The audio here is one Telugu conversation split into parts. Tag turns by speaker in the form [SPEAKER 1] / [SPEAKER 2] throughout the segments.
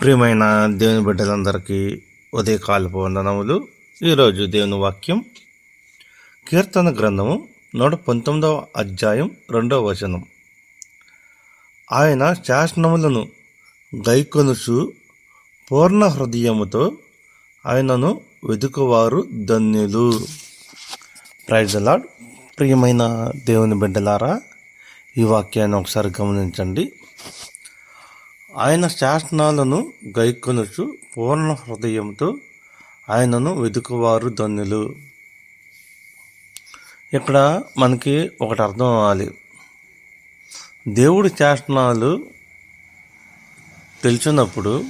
[SPEAKER 1] ప్రియమైన దేవుని బిడ్డలందరికీ ఉదయకాలపు వందనములు. ఈరోజు దేవుని వాక్యం కీర్తన గ్రంథము నూట పంతొమ్మిదవ అధ్యాయం రెండవ వచనం. ఆయన శాసనములను గైకొనుచు పూర్ణ హృదయముతో ఆయనను వెతుకువారు ధన్యులు. ప్రైజలాడ్ ప్రియమైన దేవుని బిడ్డలారా ఈ వాక్యాన్ని ఒకసారి గమనించండి. ఆయన శాసనాలను గైకొనుచు పూర్ణ హృదయంతో ఆయనను వెతుకువారు ధన్యులు. ఇక్కడ మనకి ఒకటి అర్థం అవ్వాలి. దేవుడి శాసనాలు తెలిసినప్పుడు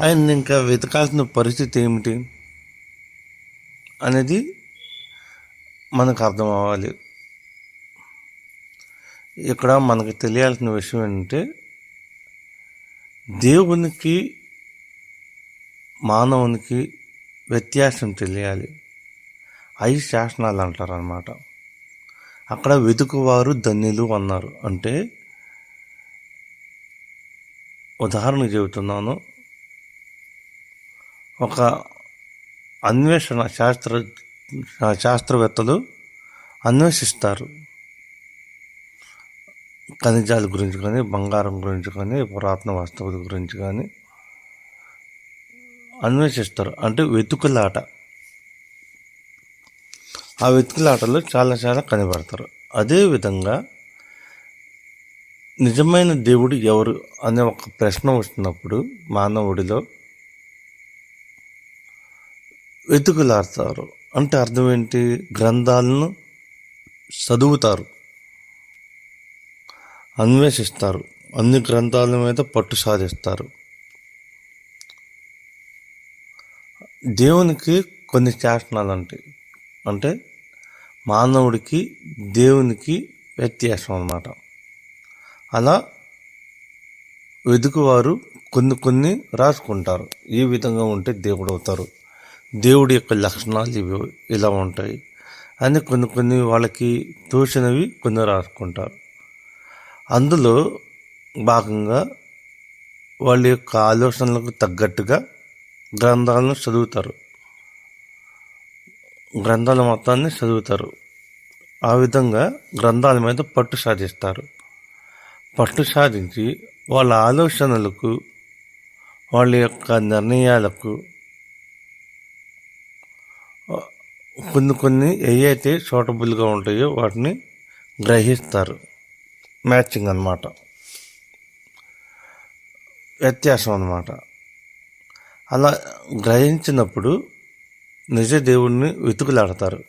[SPEAKER 1] ఆయన ఇంకా వెతకాల్సిన పరిస్థితి ఏమిటి అనేది మనకు అర్థం అవ్వాలి ఇక్కడ మనకు తెలియాల్సిన విషయం ఏంటంటే దేవునికి మానవునికి వ్యత్యాసం తెలియాలి. ఐదు శాసనాలు అంటారు అన్నమాట అక్కడ వెతుకువారు ధన్యులు అన్నారు. అంటే ఉదాహరణ చెబుతున్నాను. ఒక అన్వేషణ శాస్త్ర శాస్త్రవేత్తలు అన్వేషిస్తారు. ఖనిజాల గురించి కానీ బంగారం గురించి కానీ పురాతన వస్తువుల గురించి కానీ అన్వేషిస్తారు. అంటే వెతుకులాట. ఆ వెతుకులాటలో చాలా చాలా కనబడతారు. అదేవిధంగా నిజమైన దేవుడు ఎవరు అనే ఒక ప్రశ్న వచ్చినప్పుడు మానవుడిలో వెతుకులాడతారు. అంటే అర్థం ఏంటి? గ్రంథాలను చదువుతారు. అన్వేషిస్తారు. అన్ని గ్రంథాల మీద పట్టు సాధిస్తారు. దేవునికి కొన్ని శాసనాలు ఉంటాయి అంటే మానవుడికి దేవునికి వ్యత్యాసం అన్నమాట. అలా వెతుకువారు కొన్ని కొన్ని రాసుకుంటారు. ఈ విధంగా ఉంటే దేవుడు అవుతారు. దేవుడి యొక్క లక్షణాలు ఇవి ఇలా ఉంటాయి. అని కొన్ని కొన్ని వాళ్ళకి తోచినవి కొన్ని రాసుకుంటారు అందులో భాగంగా వాళ్ళ యొక్క ఆలోచనలకు తగ్గట్టుగా గ్రంథాలను చదువుతారు. గ్రంథాల మొత్తాన్ని చదువుతారు. ఆ విధంగా గ్రంథాల మీద పట్టు సాధిస్తారు. పట్టు సాధించి వాళ్ళ ఆలోచనలకు వాళ్ళ యొక్క నిర్ణయాలకు కొన్ని కొన్ని ఏవైతే సూటబుల్గా ఉంటాయో వాటిని గ్రహిస్తారు. మ్యాచింగ్ అనమాట వ్యత్యాసం అనమాట అలా గ్రహించినప్పుడు నిజ దేవుడిని వెతుకులాడతారు.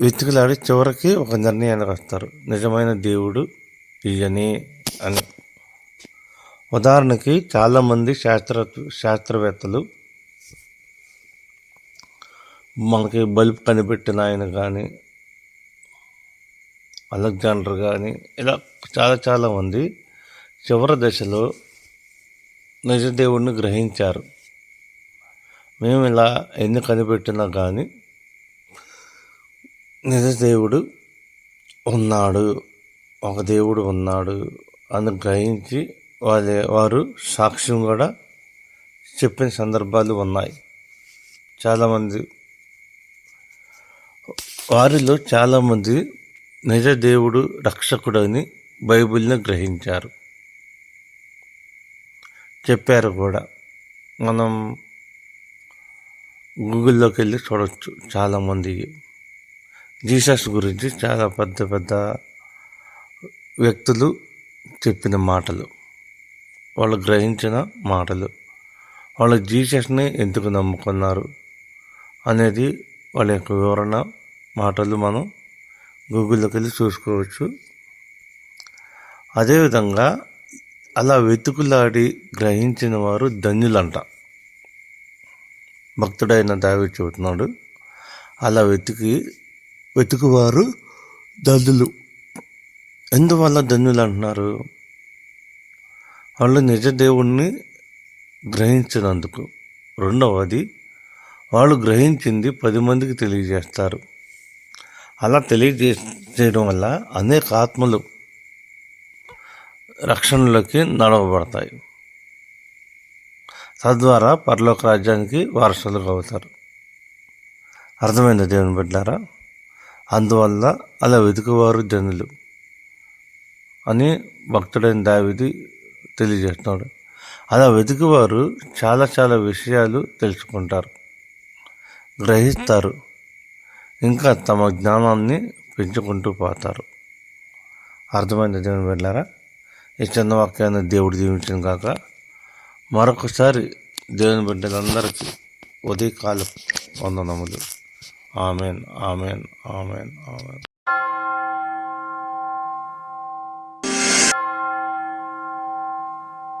[SPEAKER 1] వెతుకులాడి చివరికి ఒక నిర్ణయానికి వస్తారు నిజమైన దేవుడు ఈయని అని. ఉదాహరణకి చాలామంది శాస్త్ర శాస్త్రవేత్తలు మనకి బల్బ్ కనిపెట్టిన ఆయన కానీ అలెగ్జాండర్ కానీ ఇలా చాలా చాలా మంది చివరి దశలో నిజదేవుడిని గ్రహించారు. మేము ఇలా ఎన్ని కనిపెట్టినా కానీ నిజదేవుడు ఉన్నాడు ఒక దేవుడు ఉన్నాడు అని గ్రహించి వాళ్ళ వారు సాక్ష్యం కూడా చెప్పిన సందర్భాలు ఉన్నాయి. చాలామంది వారిలో చాలామంది నిజ దేవుడు రక్షకుడని బైబిల్ని గ్రహించారు. చెప్పారు కూడా. మనం గూగుల్లోకి వెళ్ళి చూడవచ్చు చాలామంది. జీసస్ గురించి చాలా పెద్ద పెద్ద వ్యక్తులు చెప్పిన మాటలు. వాళ్ళు గ్రహించిన మాటలు. వాళ్ళు జీసస్ని ఎందుకు నమ్ముకున్నారు అనేది వాళ్ళ యొక్క వివరణ మాటలు మనం గూగుల్లోకి వెళ్ళి చూసుకోవచ్చు. అదేవిధంగా అలా వెతుకులాడి గ్రహించిన వారు ధన్యులంట. భక్తుడైన దావి చెబుతున్నాడు అలా వెతికి వెతుకువారు ధన్యులు ఎందువల్ల ధన్యులు అంటున్నారు? వాళ్ళు నిజదేవుణ్ణి గ్రహించినందుకు. రెండవది వాళ్ళు గ్రహించింది పది మందికి తెలియజేస్తారు. అలా తెలియజే చేయడం వల్ల అనేక ఆత్మలు రక్షణలోకి నడవబడతాయి. తద్వారా పరలోక రాజ్యానికి వారసులు అవుతారు. అర్థమైంది దేవుని బిడ్డారా? అందువల్ల అలా వెతుకువారు జనులు అని భక్తుడైన దావిది తెలియజేస్తున్నాడు. అలా వెతుకువారు చాలా చాలా విషయాలు తెలుసుకుంటారు. గ్రహిస్తారు. ఇంకా తమ జ్ఞానాన్ని పెంచుకుంటూ పోతారు. అర్థమైంది దేవుని వెళ్ళారా ఈ చిన్న వాక్యాన్ని దేవుడు దీవించిన కాక మరొకసారి దేవుని బిడ్డలందరికీ ఉదయకాల వందనములు. Amen amen amen amen.